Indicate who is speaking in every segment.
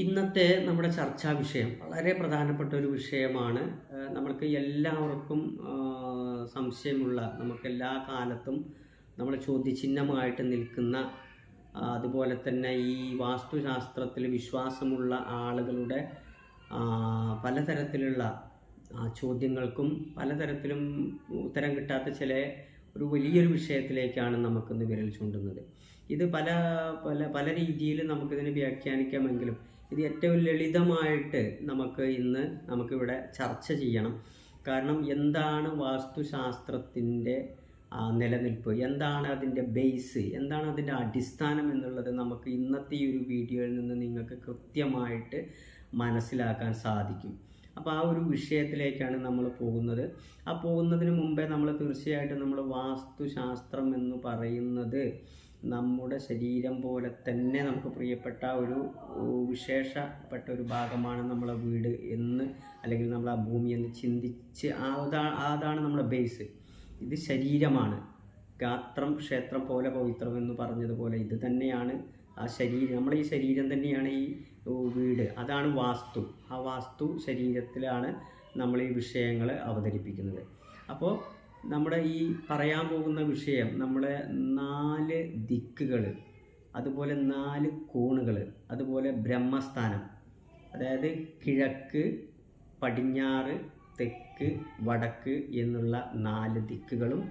Speaker 1: ഇന്നത്തെ നമ്മുടെ ചർച്ചാ വിഷയം വളരെ പ്രധാനപ്പെട്ട ഒരു വിഷയമാണ്. നമ്മൾക്ക് എല്ലാവർക്കും സംശയമുള്ള നമുക്ക് എല്ലാ കാലത്തും നമ്മൾ ചോദ്യചിഹ്നമായിട്ട് നിൽക്കുന്ന അതുപോലെ തന്നെ ഈ വാസ്തുശാസ്ത്രത്തിൽ വിശ്വാസമുള്ള ആളുകളുടെ പലതരത്തിലുള്ള ചോദ്യങ്ങൾക്കും പലതരത്തിലും ഉത്തരം കിട്ടാത്ത ചില ഒരു വലിയൊരു വിഷയത്തിലേക്കാണ് നമുക്കിന്ന് വിരൽ ചൂണ്ടുന്നത്. ഇത് പല പല പല രീതിയിൽ നമുക്കിതിനെ വ്യാഖ്യാനിക്കാമെങ്കിലും ഇത് ഏറ്റവും ലളിതമായിട്ട് നമുക്ക് ഇന്ന് നമുക്കിവിടെ ചർച്ച ചെയ്യണം. കാരണം എന്താണ് വാസ്തുശാസ്ത്രത്തിന്റെ നിലനിൽപ്പ്? എന്താണ് അതിന്റെ ബേസ്? എന്താണ് അതിന്റെ അടിസ്ഥാനം എന്നുള്ളത് നമുക്ക് ഇന്നത്തെ ഈ ഒരു വീഡിയോയിൽ നിന്ന് നിങ്ങൾക്ക് കൃത്യമായിട്ട് മനസ്സിലാക്കാൻ സാധിക്കും. അപ്പോൾ ആ ഒരു വിഷയത്തിലേക്കാണ് നമ്മൾ പോകുന്നത്. ആ പോകുന്നതിന് മുമ്പേ നമ്മൾ തീർച്ചയായിട്ടും നമ്മൾ വാസ്തുശാസ്ത്രം എന്ന് പറയുന്നത് നമ്മുടെ ശരീരം പോലെ തന്നെ നമുക്ക് പ്രിയപ്പെട്ട ഒരു വിശേഷപ്പെട്ട ഒരു ഭാഗമാണ് നമ്മളെ വീട് എന്ന് അല്ലെങ്കിൽ ആ ഭൂമി എന്ന് ചിന്തിച്ച് ആ അതാ- അതാണ് നമ്മുടെ ബേസ് ഇത് ശരീരമാണ്. ഗാത്രം ക്ഷേത്രം പോലെ പവിത്രം എന്ന് പറഞ്ഞതുപോലെ ഇത് തന്നെയാണ് ആ ശരീരം. നമ്മൾ ഈ ശരീരം തന്നെയാണ് ഈ വീട്. അതാണ് വാസ്തു. ആ വാസ്തു ശരീരത്തിലാണ് നമ്മൾ ഈ വിഷയങ്ങൾ അവതരിപ്പിക്കുന്നത്. അപ്പോൾ നമ്മുടെ ഈ പറയാൻ പോകുന്ന വിഷയം നമ്മുടെ നാല് ദിക്കുകൾ അതുപോലെ നാല് കോണുകൾ അതുപോലെ ബ്രഹ്മസ്ഥാനം. അതായത് കിഴക്ക് പടിഞ്ഞാറ് തെക്ക് വടക്ക് എന്നുള്ള നാല് ദിക്കുകളും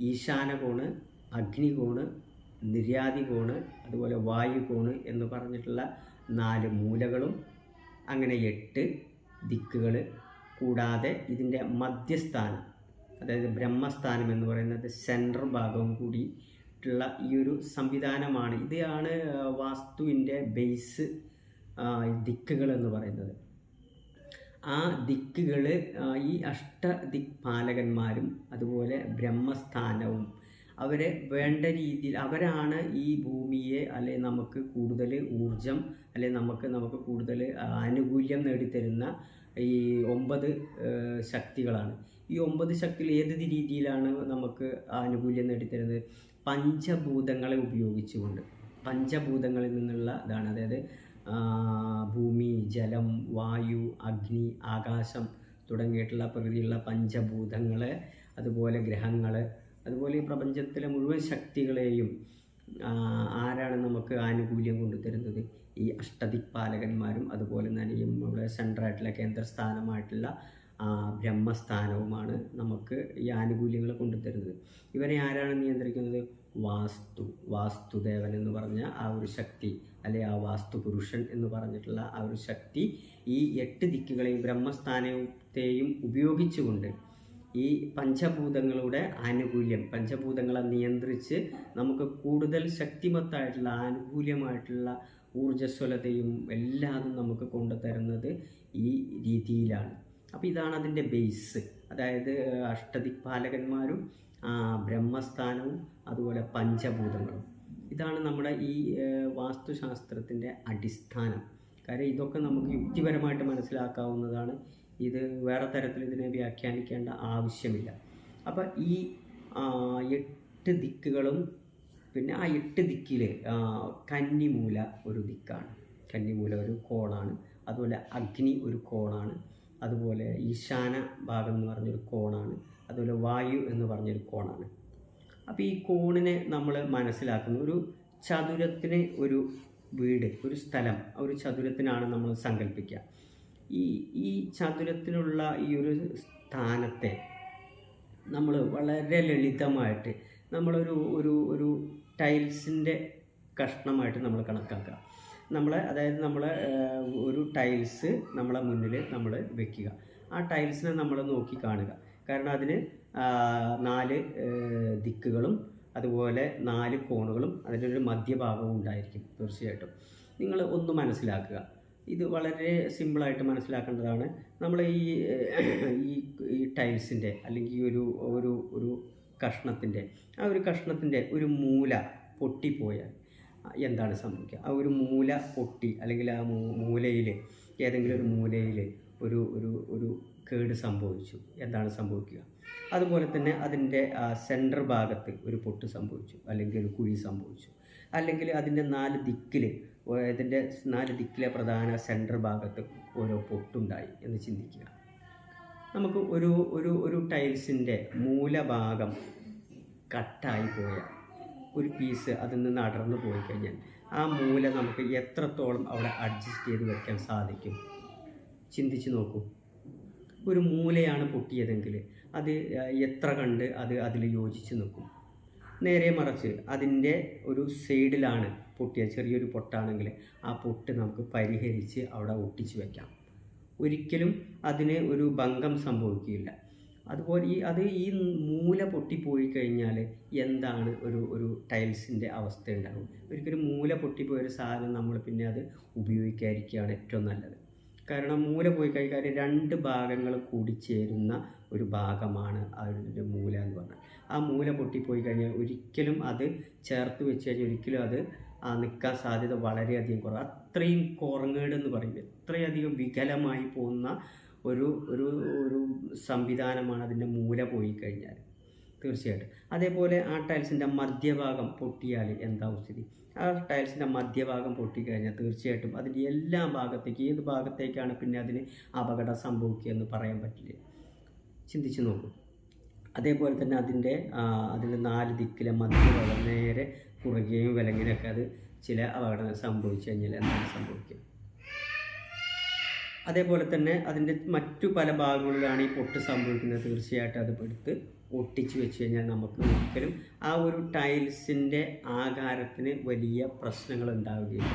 Speaker 1: ഈശാനകോണ് അഗ്നികോണ് നിര്യാതികോണ് അതുപോലെ വായുകോണ് എന്ന് പറഞ്ഞിട്ടുള്ള നാല് മൂലകളും അങ്ങനെ എട്ട് ദിക്കുകൾ കൂടാതെ ഇതിന്റെ മധ്യസ്ഥാനം അതായത് ബ്രഹ്മസ്ഥാനം എന്ന് പറയുന്നത് സെൻട്രൽ ഭാഗവും കൂടി ഉള്ള ഈ ഒരു സംവിധാനമാണ്. ഇതാണ് വാസ്തുവിന്റെ ബേസ് ദിക്കുകൾ എന്ന് പറയുന്നത്. ആ ദിക്കുകൾ ഈ അഷ്ടദിക്പാലകന്മാരും അതുപോലെ ബ്രഹ്മസ്ഥാനവും അവരെ വേണ്ട രീതിയിൽ അവരാണ് ഈ ഭൂമിയെ അല്ലെ നമുക്ക് കൂടുതൽ ഊർജം അല്ലെ നമുക്ക് നമുക്ക് കൂടുതൽ ആനുകൂല്യം നേടിത്തരുന്ന ഈ ഒമ്പത് ശക്തികളാണ്. ഈ ഒമ്പത് ശക്തികൾ ഏത് രീതിയിലാണ് നമുക്ക് ആനുകൂല്യം നേടിത്തരുന്നത്? പഞ്ചഭൂതങ്ങളെ ഉപയോഗിച്ചുകൊണ്ട്. പഞ്ചഭൂതങ്ങളിൽ നിന്നുള്ള ഇതാണ്. അതായത് ഭൂമി ജലം വായു അഗ്നി ആകാശം തുടങ്ങിയിട്ടുള്ള പ്രകൃതിയുള്ള പഞ്ചഭൂതങ്ങൾ അതുപോലെ ഗ്രഹങ്ങൾ അതുപോലെ ഈ പ്രപഞ്ചത്തിലെ മുഴുവൻ ശക്തികളെയും ആരാണ് നമുക്ക് ആനുകൂല്യം കൊണ്ടുതരുന്നത്? ഈ അഷ്ടദിക്പാലകന്മാരും അതുപോലെ തന്നെ ഈ നമ്മുടെ സെൻട്രായിട്ടുള്ള കേന്ദ്രസ്ഥാനമായിട്ടുള്ള ബ്രഹ്മസ്ഥാനവുമാണ് നമുക്ക് ഈ ആനുകൂല്യങ്ങൾ കൊണ്ടുതരുന്നത് ഇവരെ ആരാണ് നിയന്ത്രിക്കുന്നത്? വാസ്തു വാസ്തുദേവൻ എന്ന് പറഞ്ഞ ആ ഒരു ശക്തി അല്ലെ ആ വാസ്തു പുരുഷൻ എന്ന് പറഞ്ഞിട്ടുള്ള ആ ഒരു ശക്തി ഈ എട്ട് ദിക്കുകളെയും ബ്രഹ്മസ്ഥാനത്തെയും ഉപയോഗിച്ചുകൊണ്ട് ഈ പഞ്ചഭൂതങ്ങളുടെ ആനുകൂല്യം പഞ്ചഭൂതങ്ങളെ നിയന്ത്രിച്ച് നമുക്ക് കൂടുതൽ ശക്തിമത്തായിട്ടുള്ള ആനുകൂല്യമായിട്ടുള്ള ഊർജസ്വലതയും എല്ലാതും നമുക്ക് കൊണ്ടുതരുന്നത് ഈ രീതിയിലാണ്. അപ്പോൾ ഇതാണ് അതിന്റെ ബേസ് അതായത് അഷ്ടദിക്പാലകന്മാരും ബ്രഹ്മസ്ഥാനവും അതുപോലെ പഞ്ചഭൂതങ്ങളും. ഇതാണ് നമ്മുടെ ഈ വാസ്തുശാസ്ത്രത്തിന്റെ അടിസ്ഥാനം. കാര്യം ഇതൊക്കെ നമുക്ക് യുക്തിപരമായിട്ട് മനസ്സിലാക്കാവുന്നതാണ്. ഇത് വേറെ തരത്തിൽ ഇതിനെ വ്യാഖ്യാനിക്കേണ്ട ആവശ്യമില്ല. അപ്പം ഈ എട്ട് ദിക്കുകളും പിന്നെ ആ എട്ട് ദിക്കിൽ കന്നിമൂല ഒരു ദിക്കാണ്. കന്നിമൂല ഒരു കോണാണ്. അതുപോലെ അഗ്നി ഒരു കോണാണ്. അതുപോലെ ഈശാന ഭാഗം എന്ന് പറഞ്ഞൊരു കോണാണ്. അതുപോലെ വായു എന്ന് പറഞ്ഞൊരു കോണാണ്. അപ്പോൾ ഈ കോണിനെ നമ്മൾ മനസ്സിലാക്കുന്ന. ഒരു ചതുരത്തിന് ഒരു വീട് ഒരു സ്ഥലം ഒരു ചതുരത്തിനാണ് നമ്മൾ സങ്കല്പിക്കുക. ഈ ഈ ചതുരത്തിലുള്ള ഈ ഒരു സ്ഥാനത്തെ നമ്മൾ വളരെ ലളിതമായിട്ട് നമ്മളൊരു ഒരു ഒരു ടൈൽസിന്റെ കഷ്ണമായിട്ട് നമ്മൾ കണക്കാക്കുക. നമ്മൾ അതായത് നമ്മൾ ഒരു ടൈൽസ് നമ്മളെ മുന്നിൽ നമ്മൾ വെക്കുക. ആ ടൈൽസിനെ നമ്മൾ നോക്കി കാണുക. കാരണം അതിന് നാല് ദിക്കുകളും അതുപോലെ നാല് കോണുകളും അതിന്റെ ഒരു മധ്യഭാഗവും ഉണ്ടായിരിക്കും തീർച്ചയായിട്ടും. നിങ്ങൾ ഒന്ന് മനസ്സിലാക്കുക. ഇത് വളരെ സിമ്പിളായിട്ട് മനസ്സിലാക്കേണ്ടതാണ്. നമ്മൾ ഈ ഈ ടൈൽസിന്റെ അല്ലെങ്കിൽ ഒരു ഒരു ഒരു കഷ്ണത്തിന്റെ ആ ഒരു കഷ്ണത്തിന്റെ ഒരു മൂല പൊട്ടിപ്പോയാൽ എന്താണ് സംഭവിക്കുക? ആ ഒരു മൂല പൊട്ടി അല്ലെങ്കിൽ ആ മൂലയിൽ ഏതെങ്കിലും ഒരു മൂലയിൽ ഒരു ഒരു ഒരു കേട് സംഭവിച്ചു. എന്താണ് സംഭവിക്കുക? അതുപോലെ തന്നെ അതിന്റെ സെന്റർ ഭാഗത്ത് ഒരു പൊട്ട് സംഭവിച്ചു. അല്ലെങ്കിൽ ഒരു കുഴി സംഭവിച്ചു. അല്ലെങ്കിൽ അതിന്റെ നാല് ദിക്കിൽ ഇതിന്റെ നാല് ദിക്കിലെ പ്രധാന സെന്റർ ഭാഗത്ത് ഓരോ പൊട്ടുണ്ടായി എന്ന് ചിന്തിക്കുക. നമുക്ക് ഒരു ഒരു ഒരു ടൈൽസിന്റെ മൂലഭാഗം കട്ടായി പോയ ഒരു പീസ് അതിൽ നിന്ന് അടർന്നു പോയി കഴിഞ്ഞാൽ ആ മൂല നമുക്ക് എത്രത്തോളം അവിടെ അഡ്ജസ്റ്റ് ചെയ്ത് വയ്ക്കാൻ സാധിക്കും? ചിന്തിച്ച് നോക്കൂ. ഒരു മൂലയാണ് പൊട്ടിയതെങ്കിൽ അത് എത്ര കണ്ട് അത് അതിൽ യോജിച്ച് നിൽക്കും. നേരെ മറിച്ച് അതിന്റെ ഒരു സൈഡിലാണ് പൊട്ടിയ ചെറിയൊരു പൊട്ടാണെങ്കിൽ ആ പൊട്ട് നമുക്ക് പരിഹരിച്ച് അവിടെ ഒട്ടിച്ച് വയ്ക്കാം. ഒരിക്കലും അതിന് ഒരു ഭംഗം സംഭവിക്കുകയില്ല അതുപോലെ ഈ അത് ഈ മൂല പൊട്ടിപ്പോയി കഴിഞ്ഞാൽ എന്താണ് ഒരു ഒരു ടൈൽസിന്റെ അവസ്ഥ ഉണ്ടാകും ഒരിക്കലും മൂല പൊട്ടിപ്പോയ ഒരു സാധനം നമ്മൾ പിന്നെ അത് ഉപയോഗിക്കാതിരിക്കുകയാണ് ഏറ്റവും നല്ലത്. കാരണം മൂല പോയി കഴിഞ്ഞാൽ രണ്ട് ഭാഗങ്ങൾ കൂടിച്ചേരുന്ന ഒരു ഭാഗമാണ് അതിന്റെ മൂല എന്ന് പറഞ്ഞാൽ. ആ മൂല പൊട്ടിപ്പോയി കഴിഞ്ഞാൽ ഒരിക്കലും അത് ചേർത്ത് വെച്ച് കഴിഞ്ഞാൽ ഒരിക്കലും അത് നിൽക്കാൻ സാധ്യത വളരെയധികം കുറവ്. അത്രയും കുറങ്ങേട് എന്ന് പറയുമ്പോൾ എത്രയധികം വികലമായി പോകുന്ന ഒരു ഒരു ഒരു സംവിധാനമാണ് അതിന്റെ മൂല പോയി കഴിഞ്ഞാൽ. തീർച്ചയായിട്ടും. അതേപോലെ ആ ടൈൽസിന്റെ മധ്യഭാഗം പൊട്ടിയാൽ എന്താവും സ്ഥിതി? ആ ടൈൽസിന്റെ മധ്യഭാഗം പൊട്ടിക്കഴിഞ്ഞാൽ തീർച്ചയായിട്ടും അതിന്റെ എല്ലാ ഭാഗത്തേക്ക് ഏത് ഭാഗത്തേക്കാണ് പിന്നെ അതിന് അപകടം സംഭവിക്കുക എന്ന് പറയാൻ പറ്റില്ല. ചിന്തിച്ചു നോക്കും. അതേപോലെ തന്നെ അതിന്റെ അതിന്റെ നാല് ദിക്കിലെ മധ്യഭാഗം നേരെ കുറുകയും വിലങ്ങിനൊക്കെ അത് ചില അപകടങ്ങൾ സംഭവിച്ചു കഴിഞ്ഞാൽ എന്താണ് സംഭവിക്കുക? അതേപോലെ തന്നെ അതിന്റെ മറ്റു പല ഭാഗങ്ങളിലാണ് ഈ പൊട്ട് സംഭവിക്കുന്നത്. തീർച്ചയായിട്ടും അത് എടുത്ത് ഒട്ടിച്ച് വെച്ച് കഴിഞ്ഞാൽ നമുക്ക് ഒരിക്കലും ആ ഒരു ടൈൽസിന്റെ ആകാരത്തിന് വലിയ പ്രശ്നങ്ങൾ ഉണ്ടാവുകയില്ല.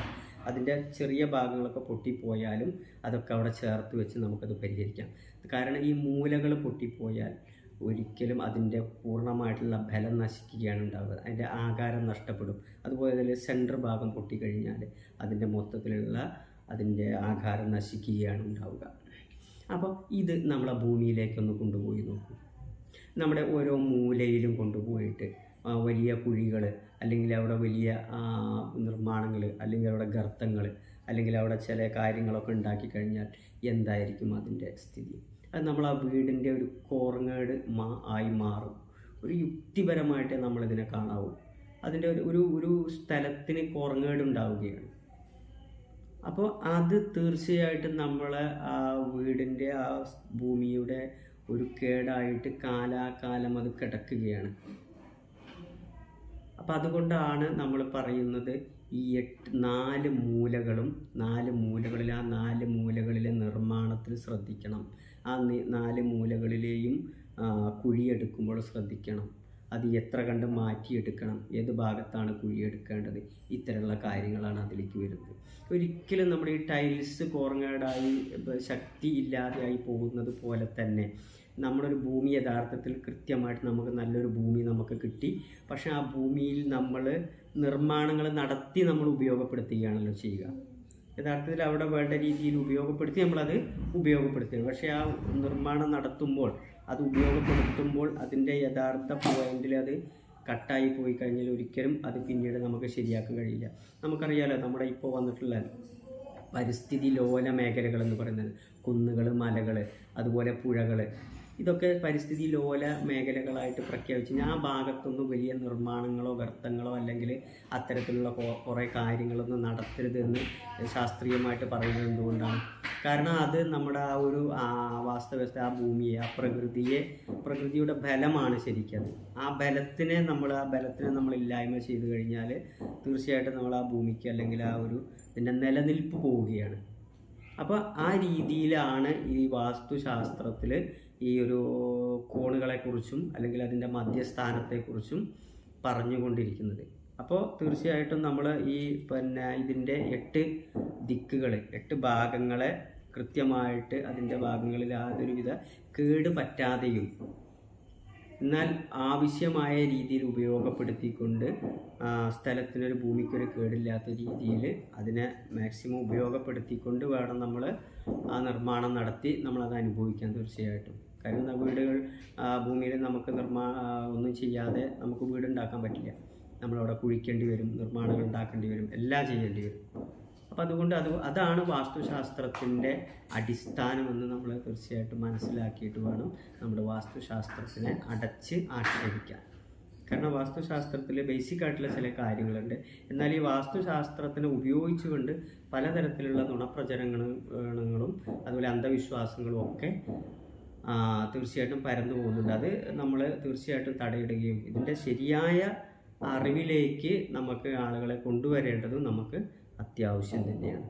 Speaker 1: അതിന്റെ ചെറിയ ഭാഗങ്ങളൊക്കെ പൊട്ടിപ്പോയാലും അതൊക്കെ അവിടെ ചേർത്ത് വെച്ച് നമുക്കത് പരിഹരിക്കാം. കാരണം ഈ മൂലകൾ പൊട്ടിപ്പോയാൽ ഒരിക്കലും അതിന്റെ പൂർണമായിട്ടുള്ള ബലം നശിക്കുകയാണ് ഉണ്ടാവുക. അതിന്റെ ആകാരം നഷ്ടപ്പെടും. അതുപോലെ തന്നെ സെന്റർ ഭാഗം പൊട്ടിക്കഴിഞ്ഞാൽ അതിന്റെ മൊത്തത്തിലുള്ള അതിന്റെ ആകാരം നശിക്കുകയാണ് ഉണ്ടാവുക അപ്പോൾ ഇത് നമ്മളെ ഭൂമിയിലേക്കൊന്ന് കൊണ്ടുപോയി നോക്കും. നമ്മുടെ ഓരോ മൂലയിലും കൊണ്ടുപോയിട്ട് വലിയ കുഴികൾ അല്ലെങ്കിൽ അവിടെ വലിയ നിർമ്മാണങ്ങൾ അല്ലെങ്കിൽ അവിടെ ഗർത്തങ്ങൾ അല്ലെങ്കിൽ അവിടെ ചില കാര്യങ്ങളൊക്കെ ഉണ്ടാക്കി കഴിഞ്ഞാൽ എന്തായിരിക്കും അതിന്റെ സ്ഥിതി? അത് നമ്മൾ ആ വീടിന്റെ ഒരു കോർങ്ങേട് മാ ആയി മാറും. ഒരു യുക്തിപരമായിട്ടേ നമ്മളിതിനെ കാണാവൂ. അതിന്റെ ഒരു ഒരു സ്ഥലത്തിന് കോർങ്ങേട് ഉണ്ടാവുകയാണ്. അപ്പോൾ അത് തീർച്ചയായിട്ടും നമ്മളെ ആ വീടിന്റെ ആ ഭൂമിയുടെ ഒരു കേടായിട്ട് കാലാകാലം അത് കിടക്കുകയാണ്. അപ്പം അതുകൊണ്ടാണ് നമ്മൾ പറയുന്നത് ഈ എട്ട് നാല് മൂലകളും നാല് മൂലകളിൽ ആ നാല് മൂലകളിലെ നിർമ്മാണത്തിൽ ശ്രദ്ധിക്കണം. ആ നാല് മൂലകളിലെയും കുഴിയെടുക്കുമ്പോൾ ശ്രദ്ധിക്കണം. അത് എത്ര കണ്ട് മാറ്റിയെടുക്കണം? ഏത് ഭാഗത്താണ് കുഴിയെടുക്കേണ്ടത്? ഇത്തരമുള്ള കാര്യങ്ങളാണ് അതിലേക്ക് വരുന്നത്. ഒരിക്കലും നമ്മുടെ ഈ ടൈൽസ് കോർങ്ങേടായി ശക്തി ഇല്ലാതെയായി പോകുന്നത് പോലെ തന്നെ നമ്മുടെ ഒരു ഭൂമി യഥാർത്ഥത്തിൽ കൃത്യമായിട്ട് നമുക്ക് നല്ലൊരു ഭൂമി നമുക്ക് കിട്ടി. പക്ഷേ ആ ഭൂമിയിൽ നമ്മൾ നിർമ്മാണങ്ങൾ നടത്തി നമ്മൾ ഉപയോഗപ്പെടുത്തുകയാണല്ലോ ചെയ്യുക. യഥാർത്ഥത്തിൽ അവിടെ വേണ്ട രീതിയിൽ ഉപയോഗപ്പെടുത്തി നമ്മളത് ഉപയോഗപ്പെടുത്തുകയാണ്. പക്ഷേ ആ നിർമ്മാണം നടത്തുമ്പോൾ അത് ഉപയോഗപ്പെടുത്തുമ്പോൾ അതിന്റെ യഥാർത്ഥ പോയിന്റിൽ അത് കട്ടായി പോയി കഴിഞ്ഞാൽ ഒരിക്കലും അത് പിന്നീട് നമുക്ക് ശരിയാക്കാൻ കഴിയില്ല. നമുക്കറിയാലോ നമ്മുടെ ഇപ്പോൾ വന്നിട്ടുള്ള പരിസ്ഥിതി ലോല മേഖലകൾ എന്ന് പറയുന്നത് കുന്നുകൾ മലകൾ അതുപോലെ പുഴകൾ ഇതൊക്കെ പരിസ്ഥിതി ലോല മേഖലകളായിട്ട് പ്രഖ്യാപിച്ച്. ആ ഭാഗത്തൊന്നും വലിയ നിർമ്മാണങ്ങളോ ഗർത്തങ്ങളോ അല്ലെങ്കിൽ അത്തരത്തിലുള്ള കുറേ കാര്യങ്ങളൊന്നും നടത്തരുത് എന്ന് ശാസ്ത്രീയമായിട്ട് പറയുന്നത് എന്തുകൊണ്ടാണ്? കാരണം അത് നമ്മുടെ ആ ഒരു വാസ്തവ്യവസ്ഥ ആ ഭൂമിയെ ആ പ്രകൃതിയെ പ്രകൃതിയുടെ ബലമാണ് ശരിക്കും. ആ ബലത്തിനെ നമ്മൾ ആ ബലത്തിനെ നമ്മൾ ഇല്ലായ്മ ചെയ്തു കഴിഞ്ഞാൽ തീർച്ചയായിട്ടും നമ്മൾ ആ ഭൂമിക്ക് അല്ലെങ്കിൽ ആ ഒരു ഇതിന്റെ നിലനിൽപ്പ് പോവുകയാണ്. അപ്പോൾ ആ രീതിയിലാണ് ഈ വാസ്തുശാസ്ത്രത്തിൽ ഈ ഒരു കോണുകളെക്കുറിച്ചും അല്ലെങ്കിൽ അതിന്റെ മധ്യസ്ഥാനത്തെക്കുറിച്ചും പറഞ്ഞുകൊണ്ടിരിക്കുന്നത്. അപ്പോൾ തീർച്ചയായിട്ടും നമ്മൾ ഈ പിന്നെ ഇതിന്റെ എട്ട് ദിക്കുകൾ എട്ട് ഭാഗങ്ങളെ കൃത്യമായിട്ട് അതിന്റെ ഭാഗങ്ങളിൽ യാതൊരുവിധ കേട് പറ്റാതെയും എന്നാൽ ആവശ്യമായ രീതിയിൽ ഉപയോഗപ്പെടുത്തിക്കൊണ്ട് സ്ഥലത്തിനൊരു ഭൂമിക്കൊരു കേടില്ലാത്ത രീതിയിൽ അതിനെ മാക്സിമം ഉപയോഗപ്പെടുത്തിക്കൊണ്ട് വേണം നമ്മൾ ആ നിർമ്മാണം നടത്തി നമ്മളത് അനുഭവിക്കാൻ തീർച്ചയായിട്ടും. കാരണം വീടുകൾ ഭൂമിയിൽ നമുക്ക് നിർമ്മാ ഒന്നും ചെയ്യാതെ നമുക്ക് വീടുണ്ടാക്കാൻ പറ്റില്ല. നമ്മളവിടെ കുഴിക്കേണ്ടി വരും നിർമ്മാണങ്ങൾ ഉണ്ടാക്കേണ്ടി വരും എല്ലാം ചെയ്യേണ്ടി വരും. അപ്പോൾ അതുകൊണ്ട് അത് അതാണ് വാസ്തുശാസ്ത്രത്തിന്റെ അടിസ്ഥാനമെന്ന് നമ്മൾ തീർച്ചയായിട്ടും മനസ്സിലാക്കിയിട്ട് വേണം നമ്മുടെ വാസ്തുശാസ്ത്രത്തിനെ അടച്ച് ആക്ഷേപിക്കാൻ. കാരണം വാസ്തുശാസ്ത്രത്തിൽ ബേസിക് ആയിട്ടുള്ള ചില കാര്യങ്ങളുണ്ട്. എന്നാൽ ഈ വാസ്തുശാസ്ത്രത്തിനെ ഉപയോഗിച്ചുകൊണ്ട് പലതരത്തിലുള്ള നുണപ്രചരണങ്ങളും അതുപോലെ അന്ധവിശ്വാസങ്ങളും ഒക്കെ തീർച്ചയായിട്ടും പരന്നു പോകുന്നുണ്ട്. അത് നമ്മൾ തീർച്ചയായിട്ടും തടയിടുകയും ഇതിന്റെ ശരിയായ അറിവിലേക്ക് നമുക്ക് ആളുകളെ കൊണ്ടുവരേണ്ടതും നമുക്ക് അത്യാവശ്യം തന്നെയാണ്.